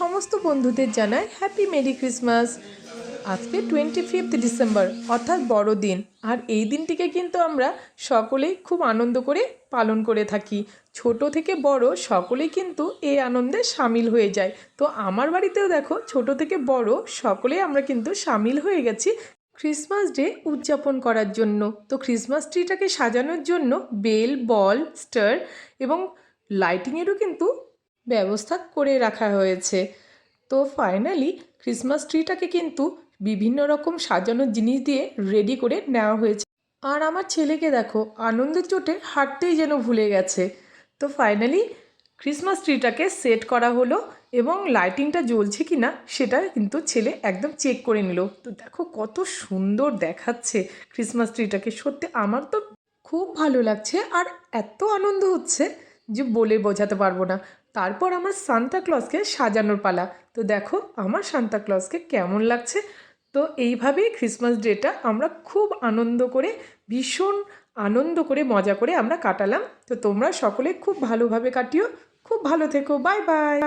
সমস্ত বন্ধুদের জানাই হ্যাপি মেরি ক্রিসমাস আজকে টোয়েন্টি ফিফথ ডিসেম্বর অর্থাৎ বড়দিন। আর এই দিনটিকে কিন্তু আমরা সকলেই খুব আনন্দ করে পালন করে থাকি। ছোট থেকে বড় সকলেই কিন্তু এই আনন্দে সামিল হয়ে যায়। তো আমার বাড়িতেও দেখো, ছোট থেকে বড় সকলেই আমরা কিন্তু সামিল হয়ে গেছি ক্রিসমাস ডে উদযাপন করার জন্য। তো ক্রিসমাস ট্রিটাকে সাজানোর জন্য বেল বল স্টার এবং লাইটিংয়েরও কিন্তু ব্যবস্থা করে রাখা হয়েছে। তো ফাইনালি ক্রিসমাস ট্রিটাকে কিন্তু বিভিন্ন রকম সাজানোর জিনিস দিয়ে রেডি করে নেওয়া হয়েছে। আর আমার ছেলেকে দেখো, আনন্দের চোটে হাঁটতেই যেন ভুলে গেছে। তো ফাইনালি ক্রিসমাস ট্রিটাকে সেট করা হলো এবং লাইটিংটা জ্বলছে কি না সেটা কিন্তু ছেলে একদম চেক করে নিল। তো দেখো কত সুন্দর দেখাচ্ছে ক্রিসমাস ট্রিটাকে সত্যি আমার তো খুব ভালো লাগছে আর এত আনন্দ হচ্ছে। যে বলে বোঝাতে পারব না। তারপর আমার সান্তা ক্লসকে সাজানোর পালা। তো দেখো, আমার সান্তা ক্লসকে কেমন লাগছে? তো এইভাবেই ক্রিসমাস ডেটা আমরা খুব আনন্দ করে, ভীষণ আনন্দ করে, মজা করে আমরা কাটালাম। তো তোমরা সকলে খুব ভালোভাবে কাটিও। খুব ভালো থেকো। Bye bye.